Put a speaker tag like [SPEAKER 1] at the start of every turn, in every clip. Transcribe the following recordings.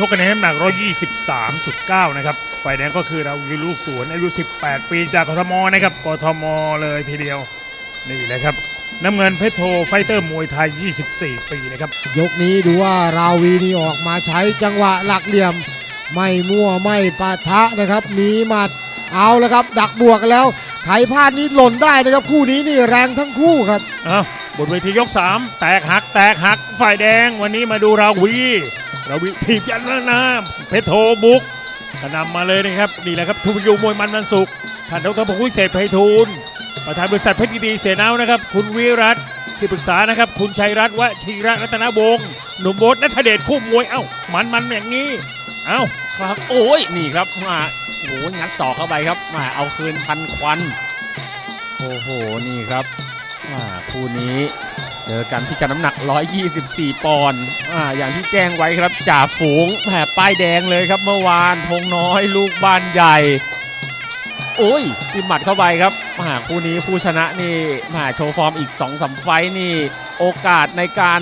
[SPEAKER 1] ชกกันในน้ำหนัก 123.9 นะครับ ฝ่ายแดงก็คือเราวีลูกสวนอายุ 18 ปีจากกทมนะครับ กทมเลยทีเดียว นี่แหละครับ น้ำเงินเพชรโทไฟเตอร์มวยไทย 24 ปีนะครับ
[SPEAKER 2] ยกนี้ดูว่าราวีนี่ออกมาใช้จังหวะหลักเหลี่ยม ไม่มั่วไม่ปะทะนะครับมีหมัดเอาแล้วครับ ดักบวกกันแล้วไถพลาดนี้หล่นได้นะครับคู่นี้นี่แรงทั้งคู่ครับ
[SPEAKER 1] อ้าว บนเวทียก 3 แตกหักแตกหักฝ่ายแดงวันนี้มาดูราวีราวีถีบยันหน้าหน้าเพชรโทบุกกระนำมาเลยนะครับนี่แหละครับทุพยูมวยมันมันสุขท่านดรพงศ์วิเศษไพฑูรย์ประธานบริษัทเพชรดีเสนาวนะครับ คุณวิรัตที่ปรึกษานะครับ คุณชัยรัตน์วชิระรัตนวงศ์หนุ่มโบทนัทเดชคู่มวยเอ้ามันมันอย่างนี้เอ้า
[SPEAKER 3] ครับ โอ้ยนี่ครับมาโอ้ยงัดศอกเข้าไปครับมาเอาคืนทันควันโอ้โหนี่ครับ คู่นี้เจอกันพิกัดน้ำหนัก 124 ปอนด์อย่างที่แจ้งไว้ครับจ่าฝูงแหมป้ายแดงเลยครับเมื่อวานธงน้อยลูกบ้านใหญ่ โอ้ยติหมัดเข้าไปครับมาคู่นี้ผู้ชนะนี่มาโชว์ฟอร์มอีก2อสาไฟนี่โอกาสในการ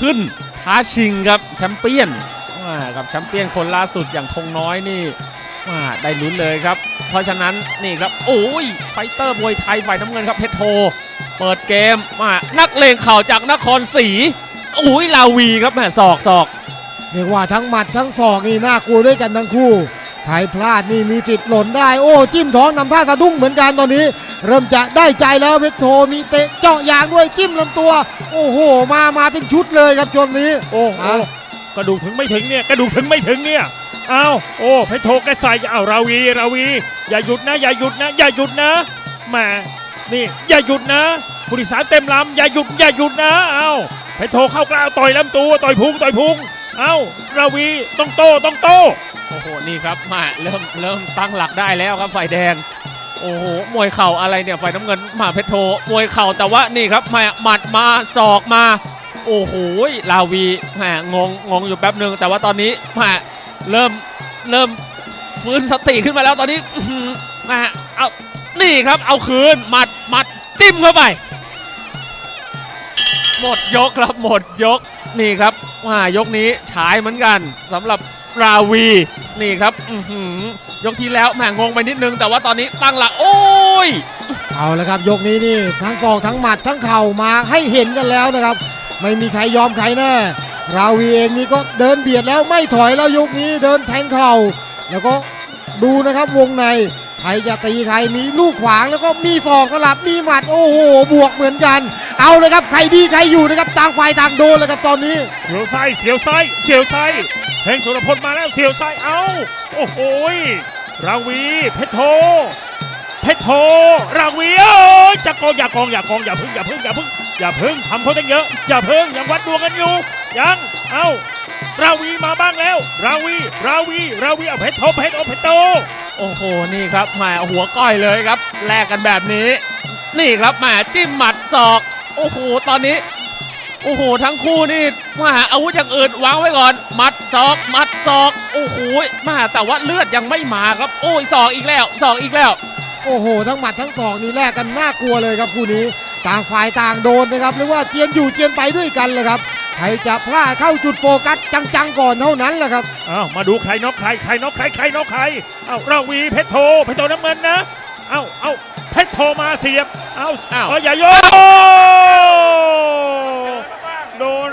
[SPEAKER 3] ขึ้นท้าชิงครับแชมเปี้ยนกับแชมเปี้ยนคนล่าสุดอย่างธงน้อยนี่อ่าได้ลุ้นเลยครับ เพราะฉะนั้นนี่ครับ โอ้ยไฟเตอร์มวยไทยฝ่ายน้ำเงินครับเพชรโท เปิดเกมมานักเลงเข่าจากนครศรีโอ้ยลาวีครับแหมศอกศอก
[SPEAKER 2] เรียกว่าทั้งหมัดทั้งศอกนี่น่ากลัวด้วยกันทั้งคู่ใครพลาดนี่มีสิทธิ์หล่นได้โอ้จิ้มท้องนำท่าสะดุ้งเหมือนกันตอนนี้ เริ่มจะได้ใจแล้วเพชรโทมีเตะเจาะยางด้วยจิ้มลำตัว โอ้โห มามาเป็นชุดเลยครับชนนี้
[SPEAKER 1] โอ้โห
[SPEAKER 2] อะ
[SPEAKER 1] กระดูกถึงไม่ถึงเนี่ยกระดูกถึงไม่ถึงเนี่ยเอาโอ้เพชรโทแกใส่เอาราวีราวี อย่าหยุดนะ อย่าหยุดนะ อย่าหยุดนะแหม นี่อย่าหยุดนะผู้ดยสารเต็มลำอย่าหยุดอย่าหยุดนะเอาเพชรโทเข้ากล้าวต่อยลำตัวต่อยพุงต่อยพุงเอาราวีต้องโตต้องโต
[SPEAKER 3] โอ้โหนี่ครับมาเริ่มเริ่มตั้งหลักได้แล้วครับฝ่ายแดงโอ้โห มวยเข่าอะไรเนี่ย ฝ่ายน้ำเงินมาเพชรโท มวยเข่าแต่ว่านี่ครับมาหมัดมาศอกมา โอ้โห ลาวีแหมงงงงอยู่แป๊บหนึ่งแต่ว่าตอนนี้แหมเริ่มเริ่มฟื้นสติขึ้นมาแล้วตอนนี้อื้อหือแหมเอา นี่ครับเอาคืนหมัดหมัดจิ้มเข้าไป หมดยกครับหมดยกนี่ครับว่ายกนี้ฉายเหมือนกันสำหรับราวีนี่ครับอือหือยกที่แล้วแหมงงไปนิดนึง แต่ว่าตอนนี้ตั้งหลักโอ้ย
[SPEAKER 2] เอาละครับ ยกนี้นี่ทั้งศอกทั้งหมัดทั้งเข่ามาให้เห็นกันแล้วนะครับ ไม่มีใครยอมใครแน่ราวีเองนี่ก็เดินเบียดแล้วไม่ถอยแล้วยกนี้เดินแทงเข่าแล้วก็ดูนะครับวงใน ครจะตีใครมีลูกขวางแล้วก็มีศอกสลับมีหมัดโอ้โหบวกเหมือนกัน เอาเลยครับใครดีใครอยู่นะครับต่างฝ่ายต่างโดนเลยครับตอนนี้
[SPEAKER 1] เสียวไส้เสียวไส้เสียวไส้เพลงสุรพลมาแล้วเสียวไส้เอาโอ้โหยราวีเพชรโทเพชรโทราวีเอ้จะกองอย่ากองอย่ากองอย่าพึ่งอย่าพึ่งอย่าพึ่งอย่าพึ่งทำเขาตั้งเยอะอย่าพึ่งยังวัดดวงกันอยู่ยังเอาราวีมาบ้างแล้ว ราวี ราวี ราวีเอาเพชรโทเพชรโอเพชรโต
[SPEAKER 3] โอ้โหนี่ครับแหมหัวก้อยเลยครับแลกกันแบบนี้ นี่ครับแหมจิ้มหมัดศอก โอ้โหตอนนี้ โอ้โหทั้งคู่นี่แหมาอาวุธอย่างอื่นวางไว้ก่อนหมัดศอกหมัดศอก โอ้โหแหมาแต่ว่าเลือดยังไม่มาครับ โอ้ยศอกอีกแล้วศอกอีกแล้ว
[SPEAKER 2] โอ้โห ทั้งหมัดทั้งศอกนี่แลกกันน่ากลัวเลยครับคู่นี้ต่างฝ่ายต่างโดนนะครับเรียกว่าเจียนอยู่เจียนไปด้วยกันเลยครับ ใครจะพลาดเข้าจุดโฟกัสจังๆก่อนเท่านั้นแหละครับ
[SPEAKER 1] เอามาดูใครน็อกใครใครน็อกใครใครน็อกใครเอาราวีเพชรโทเพชรโทน้ำเงินนะเอาเอาเพชรโทมาเสียบเอา
[SPEAKER 3] อ้าว
[SPEAKER 1] เอออย่าโยนโดน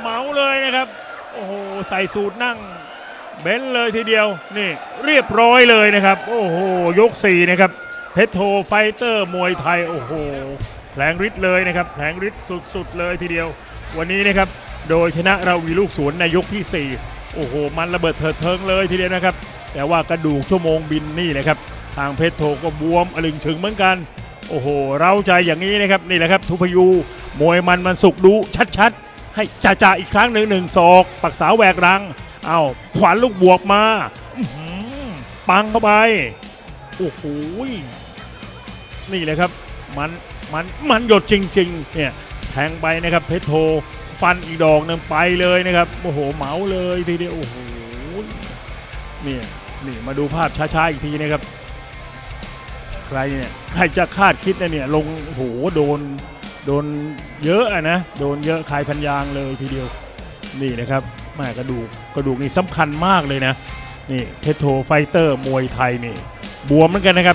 [SPEAKER 1] เหมาเลยนะครับ โอ้โหใส่สูตรนั่งเบนซ์เลยทีเดียวนี่เรียบร้อยเลยนะครับ โอ้โหยก4นะครับเพชรโทไฟเตอร์มวยไทยโอ้โหแผลงฤทธิ์เลยนะครับแผลงฤทธิ์สุดๆเลยทีเดียว วันนี้นะครับโดยชนะเราวีลูกสวนในยกที่ 4 โอ้โห มันระเบิดเถิดเทิงเลยทีเดียวนะครับ แต่ว่ากระดูกชั่วโมงบินนี่นะครับ ทางเพชรโทก็บวมอลึงถึงเหมือนกัน โอ้โห เราใจอย่างนี้นะครับ นี่แหละครับ ทุพยูมวยมันมันสุกดูชัดๆ ให้จ่าจ่าอีกครั้งหนึ่งหนึ่งศอกปักษาแหวกรัง เอาขวานลูกบวกมาปังเข้าไป โอ้โหยนี่เลยครับ มันมันมันหยดจริง ๆ เนี่ย ทงไปนะครับเพชรโทฟันอีกดอกหนึ่งไปเลยนะครับโอ้โหเหมาเลยทีเดียวโอ้โหนี่นี่มาดูภาพช้าๆอีกทีนะครับ ใครเนี่ยใครจะคาดคิดนะเนี่ยลงโอ้โหโดนโดนเยอะอะนะโดนเยอะคายพันยางเลยทีเดียวนี่นะครับแม่กระดูกกระดูกนี่สำคัญมากเลยนะนี่เพชรโทไฟเตอร์มวยไทยนี่บวมเหมือนกันนะครับ